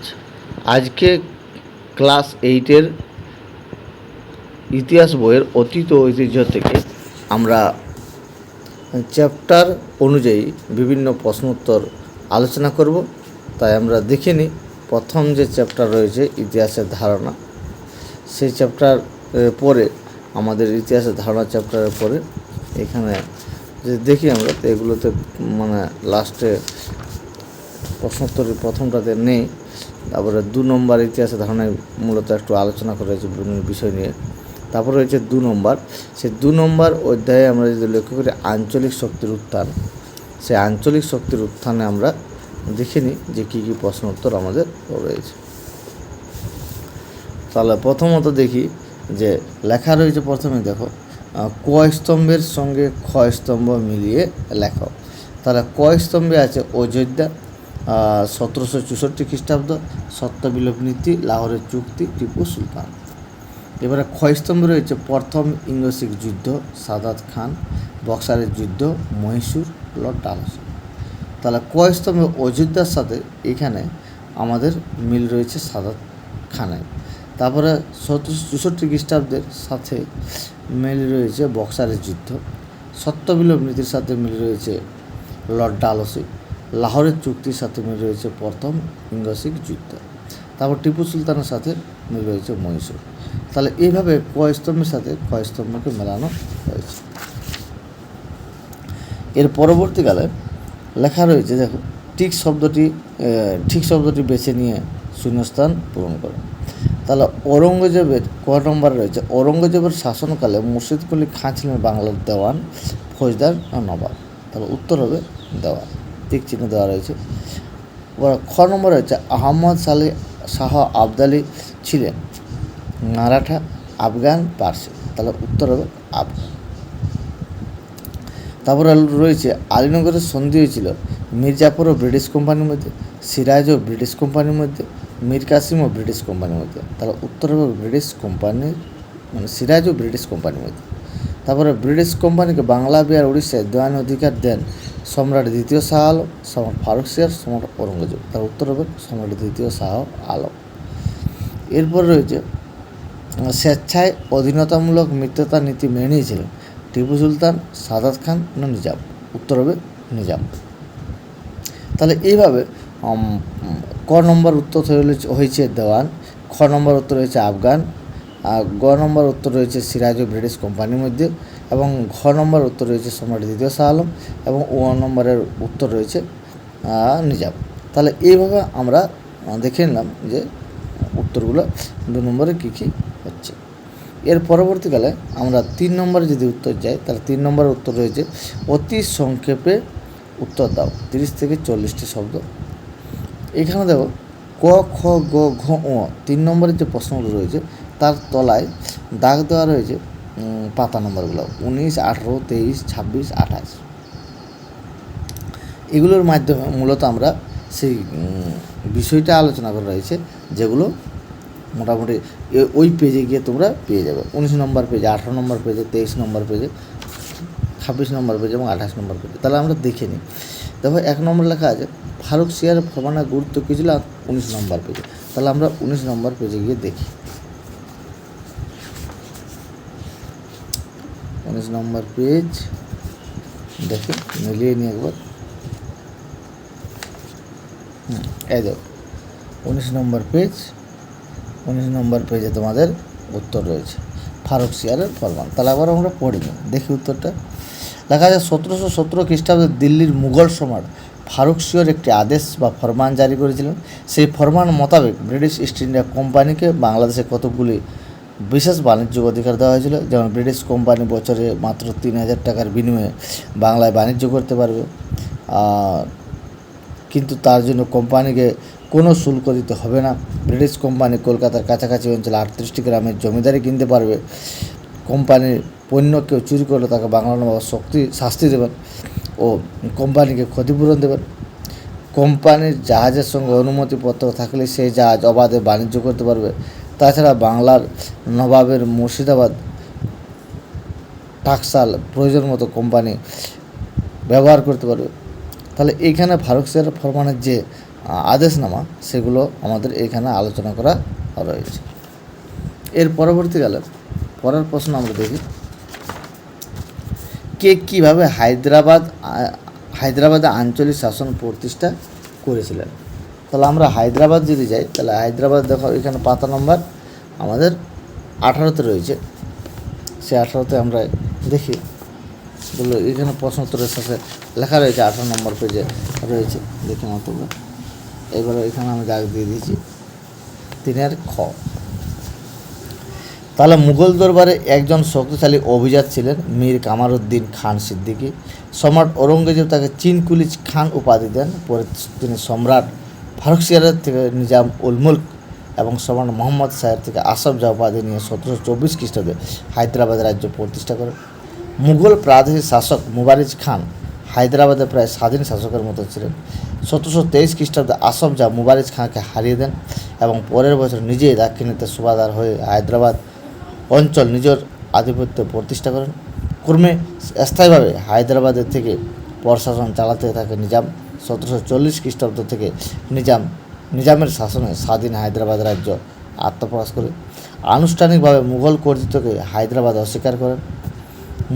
আচ্ছা। আজকে ক্লাস এইটের ইতিহাস বইয়ের অতীত ঐতিহ্য থেকে আমরা চ্যাপ্টার অনুযায়ী বিভিন্ন প্রশ্নোত্তর আলোচনা করব। তাই আমরা দেখে নিই, প্রথম যে চ্যাপ্টার রয়েছে ইতিহাসের ধারণা, সেই চ্যাপ্টার পরে, আমাদের ইতিহাসের ধারণা চ্যাপ্টারের পরে, এখানে যে দেখি আমরা, তো এগুলোতে মানে লাস্টে প্রশ্নোত্তরের প্রথমটাতে নেই। তারপরে দু নম্বর ইতিহাসের ধারণায় মূলত একটু আলোচনা করা হয়েছে বিভিন্ন বিষয় নিয়ে। তারপর রয়েছে দু নম্বর। সেই দু নম্বর অধ্যায়ে আমরা যদি লক্ষ্য করি আঞ্চলিক শক্তির উত্থান। সেই আঞ্চলিক শক্তির উত্থানে আমরা দেখে নিই যে কী কী প্রশ্ন উত্তর আমাদের রয়েছে। তাহলে প্রথমত দেখি যে লেখা রয়েছে প্রথমে, দেখো ক স্তম্ভের সঙ্গে খ স্তম্ভ মিলিয়ে লেখো। তাহলে ক স্তম্ভে আছে অযোধ্যা সতেরোশো চৌষট্টি খ্রিস্টাব্দ, সত্যবিলোপ নীতি, লাহোরের চুক্তি, টিপু সুলতান। এবারে খ স্তম্ভে রয়েছে প্রথম ইংলো যুদ্ধ, সাদাত খান, বক্সারের যুদ্ধ, মহীশূর, লর্ড ডালসন তাহলে ক অযোধ্যার সাথে এখানে আমাদের মিল রয়েছে সাদাত খানের। তারপরে সতেরোশো চৌষট্টি খ্রিস্টাব্দের সাথে মিল রয়েছে বক্সারের যুদ্ধ, সত্যবিলোপ নীতির সাথে মিল রয়েছে লর্ড ডালসি লাহোরের চুক্তির সাথে মিল রয়েছে প্রথম ইংরেজিক যুদ্ধ। তারপর টিপু সুলতানের সাথে মিল রয়েছে মহীশূর। তাহলে এইভাবে ক স্তম্ভের সাথে ক স্তম্ভকে মেলানো হয়েছে? এর পরবর্তীকালে লেখা রয়েছে দেখো ঠিক শব্দটি ঠিক শব্দটি বেছে নিয়ে শূন্যস্থান পূরণ করে। তাহলে ঔরঙ্গজেবের ক নম্বর রয়েছে, ঔরঙ্গজেবের শাসনকালে মুর্শিদ কুলি খাঁ ছিলেন বাংলার দেওয়ান ফৌজদার নবাব। তাহলে উত্তর হবে দেওয়ান। ঠিক চিহ্ন দেওয়া রয়েছে। খ নম্বর রয়েছে, আহমদ সালে শাহ আবদালি ছিলেন। মারাঠা আফগান, পার্সি। তাহলে উত্তর হবে আফগান। তারপরে রয়েছে আলীনগরের সন্ধি হয়েছিল, মির্জাপুর ও ব্রিটিশ কোম্পানির মধ্যে, সিরাজ ও ব্রিটিশ কোম্পানির মধ্যে, মীর কাসিম ও ব্রিটিশ কোম্পানির মধ্যে। তাহলে উত্তর হবে ব্রিটিশ কোম্পানির মানে সিরাজ ও ব্রিটিশ কোম্পানির মধ্যে। তারপরে ব্রিটিশ কোম্পানিকে বাংলা, বিহার, উড়িষ্যায় দেওয়ান অধিকার দেন সম্রাট দ্বিতীয় শাহ আলম, সম্রাট ফারুক সিয়ার, সম্রাট ঔরঙ্গজেব। তার উত্তর হবে সম্রাট দ্বিতীয় শাহ আলম। এরপর রয়েছে স্বেচ্ছায় অধীনতামূলক মিত্রতা নীতি মেনে নিয়েছিলেন টিপু সুলতান, সাদাত খান, না নিজাম। উত্তর হবে নিজাম। তাহলে এইভাবে ক নম্বর উত্তর হয়েছে- দেওয়ান, খ নম্বর উত্তর হয়েছে আফগান গ নম্বর উত্তর রয়েছে সিরাজ ও ব্রিটিশ কোম্পানির মধ্যে এবং ঘ নম্বর উত্তর রয়েছে সম্রাট দ্বিতীয় শাহ আলম এবং ও নম্বরের উত্তর রয়েছে নিজাম। তাহলে এইভাবে আমরা দেখে নিলাম যে উত্তরগুলো দু নম্বরে কী কী হচ্ছে। এর পরবর্তীকালে আমরা তিন নম্বরে যদি উত্তর যাই, তাহলে তিন নম্বরের উত্তর রয়েছে, অতি সংক্ষেপে উত্তর দাও, তিরিশ থেকে চল্লিশটি শব্দ। এখানে দেখো, ক, খ, গ, ঘ ও তিন নম্বরের যে প্রশ্নগুলো রয়েছে তার তলায় দাগ দেওয়া রয়েছে পাতা নম্বরগুলো। উনিশ, আঠেরো, তেইশ, ছাব্বিশ, আঠাশ। এগুলোর মাধ্যমে মূলত আমরা সেই বিষয়টা আলোচনা করা রয়েছে, যেগুলো মোটামুটি ওই পেজে গিয়ে তোমরা পেয়ে যাবে। উনিশ নম্বর পেজে আঠারো নম্বর পেজে তেইশ নম্বর পেজে ছাব্বিশ নম্বর পেজে এবং আঠাশ নম্বর পেজে তাহলে আমরা দেখে নিই। দেখো, এক নম্বর লেখা আছে, ফারুক সিয়ার ফরমানের গুরুত্ব কী ছিল? উনিশ নম্বর পেজে তাহলে আমরা উনিশ নম্বর পেজে গিয়ে দেখি। উনিশ নম্বর পেজ দেখে, মিলিয়ে নিই একবার। এই দেখো, উনিশ নম্বর পেজ উনিশ নম্বর পেজে তোমাদের উত্তর রয়েছে। ফারুক সিয়ারের ফরমান। তাহলে আবার আমরা পড়ি নিই। দেখি উত্তরটা। লেখা যায় সতেরোশো সতেরো খ্রিস্টাব্দে দিল্লির মুঘল সম্রাট ফারুক সিয়র একটি আদেশ বা ফরমান জারি করেছিলেন। সেই ফরমান মোতাবেক ব্রিটিশ ইস্ট ইন্ডিয়া কোম্পানিকে বাংলাদেশে কতকগুলি বিশেষ বাণিজ্য অধিকার দেওয়া হয়েছিল, যেমন ব্রিটিশ কোম্পানি বছরে মাত্র তিন হাজার টাকার বিনিময়ে বাংলায় বাণিজ্য করতে পারবে। কিন্তু তার জন্য কোম্পানিকে কোনো শুল্ক দিতে হবে না। ব্রিটিশ কোম্পানি কলকাতার কাছাকাছি অঞ্চলে আটত্রিশটি গ্রামের জমিদারি কিনতে পারবে। কোম্পানির পণ্য কেউ চুরি করলে তাকে বাংলা নবাব শক্তি, শাস্তি দেবেন ও কোম্পানিকে ক্ষতিপূরণ দেবেন। কোম্পানির জাহাজের সঙ্গে অনুমতিপত্র থাকলে সেই জাহাজ অবাধে বাণিজ্য করতে পারবে। তাছাড়া বাংলার নবাবের মুর্শিদাবাদ টাকসাল প্রয়োজন মতো কোম্পানি ব্যবহার করতে পারবে। তাহলে এইখানে ফারুক সিয়ার ফরমানের যে আদেশনামা, সেগুলো আমাদের এখানে আলোচনা করা রয়েছে। এর পরবর্তীকালে পরের প্রশ্ন আমরা দেখি। কে কীভাবে হায়দ্রাবাদ হায়দ্রাবাদে আঞ্চলিক শাসন প্রতিষ্ঠা করেছিলেন? তাহলে আমরা হায়দ্রাবাদ যদি যাই, তাহলে হায়দ্রাবাদ দেখো, এখানে পাতা নম্বর আমাদের আঠারোতে রয়েছে। সে আঠারোতে আমরা দেখি বলল এখানে প্রশ্নোত্তরের সাথে লেখা রয়েছে, আঠারো নম্বর পেজে রয়েছে। দেখে নাও তোমরা। এবারে এখানে আমি দাগ দিয়ে দিয়েছি। তিনের খ। তাহলে মুঘল দরবারে একজন শক্তিশালী অভিজাত ছিলেন, মীর কামারুদ্দিন খান সিদ্দিকী। সম্রাট ঔরঙ্গজেব তাকে চিনকুলিজ খান উপাধি দেন, পরে তিনি সম্রাট ফারুক সিয়ারের থেকে নিজাম উল মুল্ক এবং সমান মোহাম্মদ সাহেব থেকে আসফ জাহ উপাধি নিয়ে সতেরোশো চব্বিশ খ্রিস্টাব্দে হায়দ্রাবাদ রাজ্য প্রতিষ্ঠা করেন। মুঘল প্রাদেশিক শাসক মুবারিজ খান হায়দ্রাবাদে প্রায় স্বাধীন শাসকের মতো ছিলেন। সতেরোশো তেইশ খ্রিস্টাব্দে আসফ জাহ মুবারিজ খানকে হারিয়ে দেন এবং পরের বছর নিজেই দাক্ষিণাত্যে সুবাদার হয়ে হায়দ্রাবাদ অঞ্চল নিজের আধিপত্য প্রতিষ্ঠা করেন। ক্রমে স্থায়ীভাবে হায়দ্রাবাদের থেকে প্রশাসন চালাতে থাকে নিজাম। সতেরোশো চল্লিশ খ্রিস্টাব্দ থেকে নিজাম, নিজামের শাসনে স্বাধীন হায়দ্রাবাদ রাজ্য আত্মপ্রকাশ করে আনুষ্ঠানিকভাবে মুঘল কর্তৃত্বকে হায়দ্রাবাদ অস্বীকার করেন।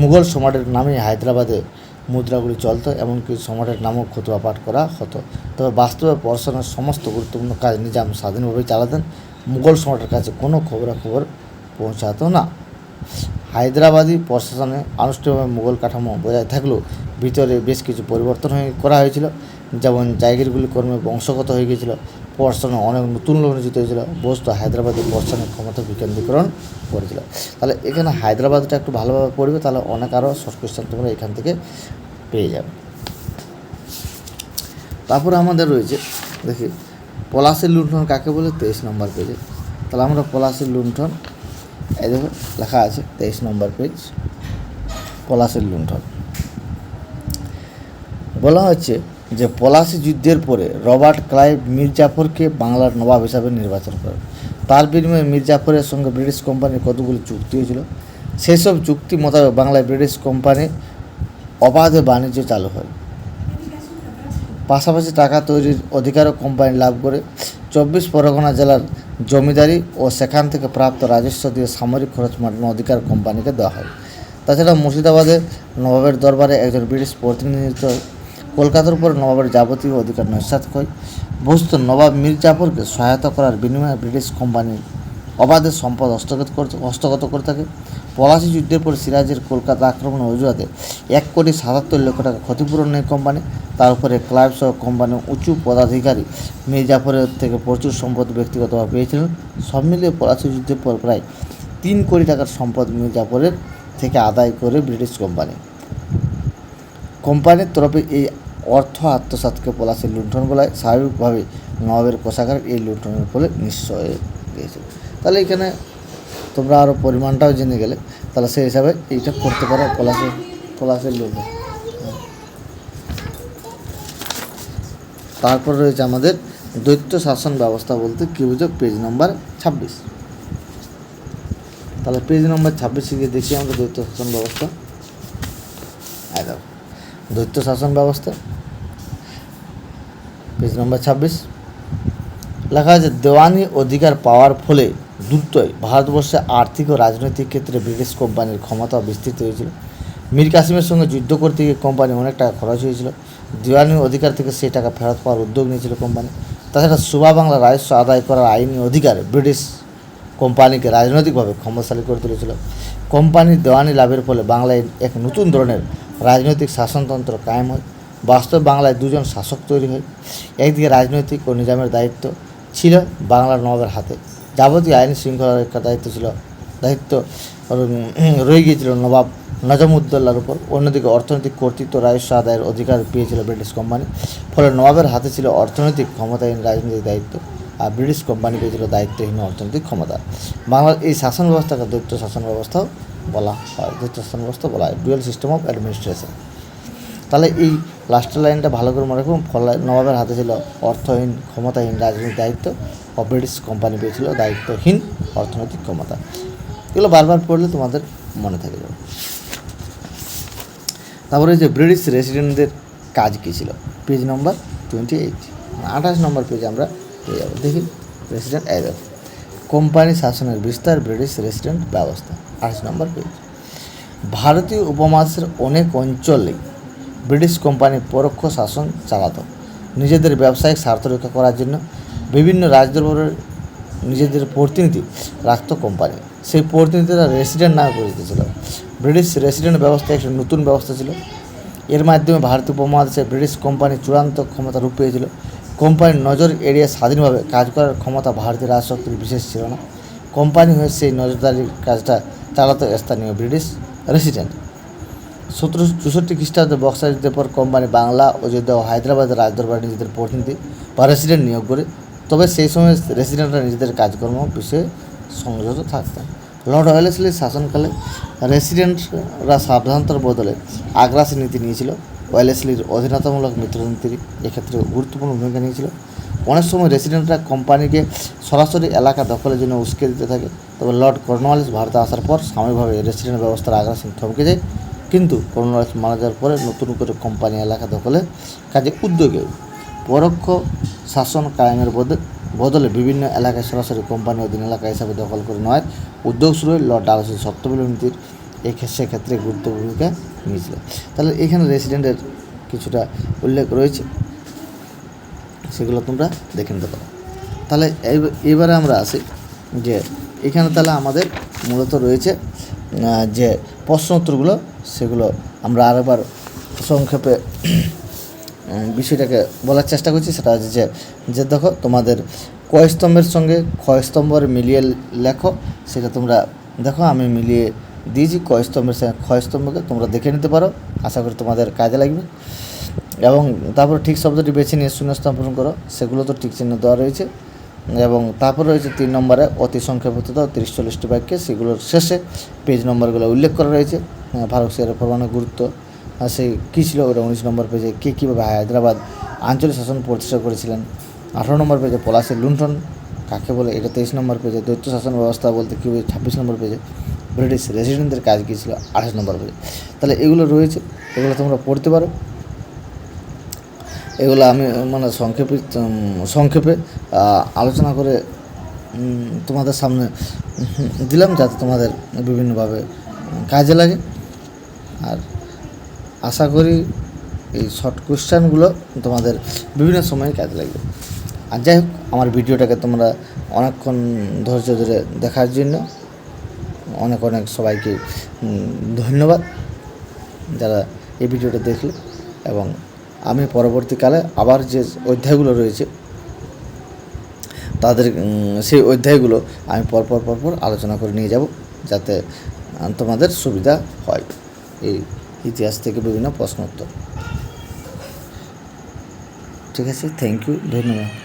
মুঘল সম্রাটের নামে হায়দ্রাবাদে মুদ্রাগুলি চলত, এমনকি সম্রাটের নামও খতুয়া পাঠ করা হতো। তবে বাস্তবে প্রশাসনের সমস্ত গুরুত্বপূর্ণ কাজ নিজাম স্বাধীনভাবে চালাতেন। মুঘল সম্রাটের কাছে কোনো খবরাখবর পৌঁছাতো না। হায়দ্রাবাদি প্রশাসনে আনুষ্ঠানিকভাবে মুঘল কাঠামো বজায় থাকলেও ভিতরে বেশ কিছু পরিবর্তন হয়ে করা হয়েছিল। যেমন জায়গাগুলি কর্মে বংশগত হয়ে গিয়েছিল, প্রশাসনে অনেক নতুন লোক নিয়োজিত হয়েছিল বস্তু হায়দ্রাবাদের প্রশাসনের ক্ষমতা বিকেন্দ্রীকরণ করেছিল। তাহলে এখানে হায়দ্রাবাদটা একটু ভালোভাবে পড়বে, তাহলে অনেক আরও শর্ট তোমরা এখান থেকে পেয়ে যাবে। তারপরে আমাদের রয়েছে, দেখি, পলাশের লুণ্ঠন কাকে বলে? তেইশ নম্বর পেজে তাহলে আমরা পলাশের লুণ্ঠন এই লেখা আছে তেইশ নম্বর পেজ পলাশের লুণ্ঠন। বলা হচ্ছে যে, পলাশি যুদ্ধের পরে রবার্ট ক্লাইভ মীর জাফরকে বাংলার নবাব হিসাবে নির্বাচন করেন। তার বিনিময়ে মীর জাফরের সঙ্গে ব্রিটিশ কোম্পানির কতগুলি চুক্তি হয়েছিল? সেসব চুক্তি মোতাবেক বাংলায় ব্রিটিশ কোম্পানি অবাধে বাণিজ্য চালু হয়। পাশাপাশি টাকা তৈরির অধিকারও কোম্পানি লাভ করে। চব্বিশ পরগনা জেলার জমিদারি ও সেখান থেকে প্রাপ্ত রাজস্ব দিয়ে সামরিক খরচ মেটানোর অধিকার কোম্পানিকে দেওয়া হয়। তাছাড়া মুর্শিদাবাদে নবাবের দরবারে একজন ব্রিটিশ প্রতিনিধিত্ব কলকাতার উপর নবাবের যাবতীয় অধিকার নস্যাৎ হয় বস্তু নবাব মীর জাফরকে সহায়তা করার বিনিময়ে ব্রিটিশ কোম্পানি অবাধে সম্পদ হস্তগত করতে হস্তগত করে থাকে। পলাশি যুদ্ধের পর সিরাজের কলকাতা আক্রমণের অজুহাতে এক কোটি সাতাত্তর লক্ষ টাকা ক্ষতিপূরণ কোম্পানি। তার উপরে ক্লাব সহ কোম্পানির উঁচু পদাধিকারী মির্জাফরের থেকে প্রচুর সম্পদ ব্যক্তিগতভাবে পেয়েছিলেন। সব মিলিয়ে পলাশি যুদ্ধের পর প্রায় তিন কোটি টাকার সম্পদ মির্জাফরের থেকে আদায় করে ব্রিটিশ কোম্পানি। কোম্পানির তরফে এই অর্থ আত্মসাতকে পলাশির লুণ্ঠন বলায় স্বাভাবিকভাবে নবাবের কোষাগার এই লুণ্ঠনের ফলে নিঃস্ব হয়ে গিয়েছিল। তাহলে এখানে তোমরা আরও পরিমাণটাও জেনে গেলে, তাহলে সেই হিসাবে এইটা করতে পারো পলাশের পলাশের লোক। তারপর রয়েছে আমাদের দৈত্য শাসন ব্যবস্থা বলতে কী বুঝো? পেজ নম্বর ছাব্বিশ। তাহলে পেজ নম্বর ছাব্বিশে গিয়ে দেখি আমরা দৈত্য শাসন ব্যবস্থা। দৈত্য শাসন ব্যবস্থা। পেজ নম্বর ছাব্বিশ। লেখা আছে, দেওয়ানি অধিকার পাওয়ার ফলে দ্রুতই ভারতবর্ষে আর্থিক ও রাজনৈতিক ক্ষেত্রে ব্রিটিশ কোম্পানির ক্ষমতা বিস্তৃত হয়েছিল। মীর কাসিমের সঙ্গে যুদ্ধ করতে গিয়ে কোম্পানি অনেক টাকা খরচ হয়েছিল। দেওয়ানি অধিকার থেকে সেই টাকা ফেরত পাওয়ার উদ্যোগ নিয়েছিল কোম্পানি। তাছাড়া সুবা বাংলা রাজস্ব আদায় করার আইনি অধিকার ব্রিটিশ কোম্পানিকে রাজনৈতিকভাবে ক্ষমতাশালী করে তুলেছিল। কোম্পানির দেওয়ানি লাভের ফলে বাংলায় এক নতুন ধরনের রাজনৈতিক শাসনতন্ত্র কায়েম হয়। বাস্তবে বাংলায় দুজন শাসক তৈরি হয়। একদিকে রাজনৈতিক ও নিজামের দায়িত্ব ছিল বাংলার নবাবের হাতে। যাবতীয় আইন শৃঙ্খলা রক্ষার দায়িত্ব ছিল, দায়িত্ব রয়ে গিয়েছিল নবাব নজমুদ্দৌলার উপর। অন্যদিকে অর্থনৈতিক কর্তৃত্ব রাজস্ব আদায়ের অধিকার পেয়েছিল ব্রিটিশ কোম্পানি, ফলে নবাবের হাতে ছিল অর্থনৈতিক ক্ষমতাহীন রাজনৈতিক দায়িত্ব আর ব্রিটিশ কোম্পানি পেয়েছিল দায়িত্বহীন অর্থনৈতিক ক্ষমতা। বাংলার এই শাসন ব্যবস্থাকে দৈত্য শাসন ব্যবস্থাও বলা হয়। দৈত্য শাসন ব্যবস্থা বলা হয়। ডুয়েল সিস্টেম অফ অ্যাডমিনিস্ট্রেশন তাহলে এই লাস্টের লাইনটা ভালো করে মনে রাখুন। ফলে নবাবের হাতে ছিল অর্থহীন, ক্ষমতাহীন রাজনৈতিক দায়িত্ব। ও ব্রিটিশ কোম্পানি পেয়েছিল দায়িত্বহীন অর্থনৈতিক ক্ষমতা। এগুলো বারবার পড়লে তোমাদের মনে থাকে। যাবে তারপরে যে ব্রিটিশ রেসিডেন্টদের কাজ কী ছিল? পেজ নম্বর টোয়েন্টি এইট আঠাশ নম্বর পেজে আমরা পেয়ে যাব। দেখি রেসিডেন্ট দেখো কোম্পানি শাসনের বিস্তার ব্রিটিশ রেসিডেন্ট ব্যবস্থা। আঠাশ নম্বর পেজ ভারতীয় উপমহাদেশের অনেক অঞ্চলে ব্রিটিশ কোম্পানি পরোক্ষ শাসন চালাত। নিজেদের ব্যবসায়িক স্বার্থ রক্ষা করার জন্য বিভিন্ন রাজদরবারের নিজেদের প্রতিনিধি রাখত কোম্পানি। সেই প্রতিনিধিরা রেসিডেন্ট নামে পরিচিত ছিল। ব্রিটিশ রেসিডেন্ট ব্যবস্থা একটি নতুন ব্যবস্থা ছিল। এর মাধ্যমে ভারতীয় উপমহাদেশে ব্রিটিশ কোম্পানি চূড়ান্ত ক্ষমতা রূপ পেয়েছিল। কোম্পানির নজর এড়িয়ে স্বাধীনভাবে কাজ করার ক্ষমতা ভারতীয় রাজশক্তির বিশেষ ছিল না। কোম্পানি হয়ে সেই নজরদারির কাজটা চালাতো স্থানীয় ব্রিটিশ রেসিডেন্ট। সতেরোশো চৌষট্টি খ্রিস্টাব্দে বক্সার পর কোম্পানি বাংলা অযোধ্যা ও হায়দ্রাবাদের রাজদরবারে নিজেদের প্রতিনিধি বা রেসিডেন্ট নিয়োগ করে, তবে সেই সময় রেসিডেন্টরা নিজেদের কাজকর্ম বিষয়ে সংযত থাকতেন। লর্ড ওয়েলেসলির শাসনকালে রেসিডেন্টরা সাবধানতার বদলে আগ্রাসী নীতি নিয়েছিল। ওয়েলেসলির অধীনতামূলক মিত্রনীতি এক্ষেত্রে গুরুত্বপূর্ণ ভূমিকা নিয়েছিল। অনেক সময় রেসিডেন্টরা কোম্পানিকে সরাসরি এলাকা দখলের জন্য উস্কে দিতে থাকে, তবে লর্ড কর্নওয়ালিস ভারতে আসার পর সাময়িকভাবে রেসিডেন্ট ব্যবস্থার আগ্রাসন থমকে যায়। কিন্তু কর্নওয়ালিস মারা যাওয়ার পরে নতুন করে কোম্পানি এলাকা দখলে, কাজে উদ্যোগে পরোক্ষ শাসন কায়েমের বদলে বদলে বিভিন্ন এলাকায় সরাসরি কোম্পানি অধীন এলাকা হিসাবে দখল করে নেওয়ায় উদ্যোগ শুরু হয় লর্ড ডালসির সপ্তবিল নীতির সেক্ষেত্রে গুরুত্বপূর্ণ ভূমিকা নিয়েছিল। তাহলে এখানে রেসিডেন্টের কিছুটা উল্লেখ রয়েছে, সেগুলো তোমরা দেখে নিতে পারো। তাহলে এবারে আমরা আসি যে এখানে তাহলে আমাদের মূলত রয়েছে যে প্রশ্ন উত্তরগুলো সেগুলো আমরা আরেকবার সংক্ষেপে বিষয়টাকে বলার চেষ্টা করছি। সেটা হচ্ছে যে যে দেখো, তোমাদের কয়স্তম্ভের সঙ্গে ক্ষয়স্তম্ভের মিলিয়ে লেখো, সেটা তোমরা দেখো, আমি মিলিয়ে দিয়েছি। কয়স্তম্ভের সঙ্গে ক্ষয়স্তম্ভকে তোমরা দেখে নিতে পারো। আশা করি তোমাদের কাজে লাগবে। এবং তারপর ঠিক শব্দটি বেছে নিয়ে শূন্যস্থান পূরণ করো। সেগুলো তো ঠিক চিহ্ন দেওয়া রয়েছে। এবং তারপর রয়েছে তিন নম্বরে অতি সংক্ষেপিত তিরিশ চল্লিশটি বাক্যে সেগুলোর শেষে পেজ নম্বরগুলো উল্লেখ করা রয়েছে। ভারত ফারুক সিয়ারের পরমাণু গুরুত্ব সেই কী ছিল ওটা উনিশ নম্বর পেজে কে কীভাবে হায়দ্রাবাদ আঞ্চলিক শাসন প্রতিষ্ঠা করেছিলেন? আঠারো নম্বর পেজে পলাশের লুণ্ঠন। কাকে বলে? এটা তেইশ নম্বর পেজে দৈত্য শাসন ব্যবস্থা বলতে কী ছাব্বিশ নম্বর পেজে ব্রিটিশ রেসিডেন্টদের কাজ কী ছিল? আঠাশ নম্বর পেজে তাহলে এগুলো রয়েছে। এগুলো তোমরা পড়তে পারো। এগুলো আমি মানে সংক্ষেপে সংক্ষেপে আলোচনা করে তোমাদের সামনে দিলাম যাতে তোমাদের বিভিন্নভাবে কাজে লাগে। আর আশা করি এই শর্ট কোশ্চেনগুলো তোমাদের বিভিন্ন সময়ে কাজে লাগবে। আর যাই হোক, আমার ভিডিওটাকে তোমরা অনেকক্ষণ ধৈর্য ধরে দেখার জন্য অনেক অনেক সবাইকে ধন্যবাদ যারা এই ভিডিওটা দেখলে এবং আমি পরবর্তীকালে আবার যে অধ্যায়গুলো রয়েছে, তাদের সেই অধ্যায়গুলো আমি পরপর পরপর আলোচনা করে নিয়ে যাব যাতে তোমাদের সুবিধা হয়। এই ইতিহাস থেকে বিভিন্ন প্রশ্ন উত্তর। ঠিক আছে থ্যাংক ইউ ধন্যবাদ।